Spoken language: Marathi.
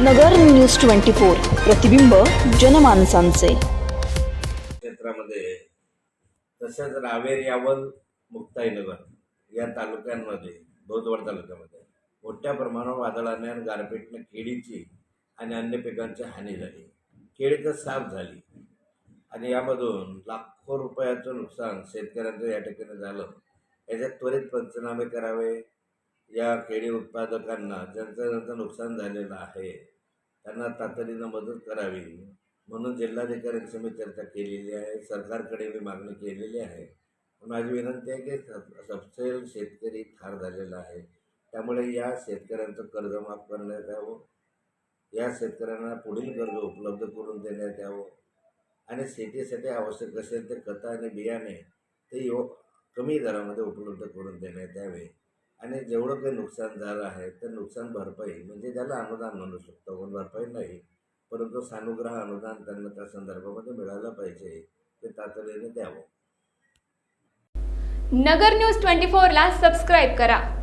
नगर न्यूज ट्वेंटी फोर प्रतिबिंब जनमानसांचे. क्षेत्रामध्ये तसंच रावेर यावल मुक्ताईनगर या तालुक्यांमध्ये धोदवड तालुक्यामध्ये मोठ्या प्रमाणावर वादळाने आणि गारपीटने केळीची आणि अन्य पिकांची हानी झाली. केळी तर साफ झाली. आणि यामधून लाखो रुपयाचं नुकसान शेतकऱ्यांचं या ठिकाणी झालं. याच्यात त्वरित पंचनामे करावे. या केळी उत्पादकांना ज्यांचं ज्यांचं नुकसान झालेलं आहे त्यांना तातडीनं मदत करावी. म्हणून जिल्हाधिकाऱ्यांशी मी चर्चा केलेली आहे सरकारकडे मी मागणी केलेली आहे. माझी विनंती आहे की सबसेल शेतकरी ठार झालेला आहे. त्यामुळे या शेतकऱ्यांचं कर्ज माफ करण्यात यावं. या शेतकऱ्यांना पुढील कर्ज उपलब्ध करून देण्यात यावं. आणि शेतीसाठी आवश्यक असेल ते खतं आणि बियाणे ते यो कमी दरामध्ये उपलब्ध करून देण्यात यावे. आणि जेवढं काही नुकसान झालं आहे तर नुकसान भरपाई म्हणजे ज्याला अनुदान म्हणू शकतो पण भरपाई नाही. परंतु सानुग्रह अनुदान त्यांना त्या संदर्भामध्ये मिळालं पाहिजे ते तातडीने द्यावं. नगर न्यूज ट्वेंटी फोरला सबस्क्राईब करा.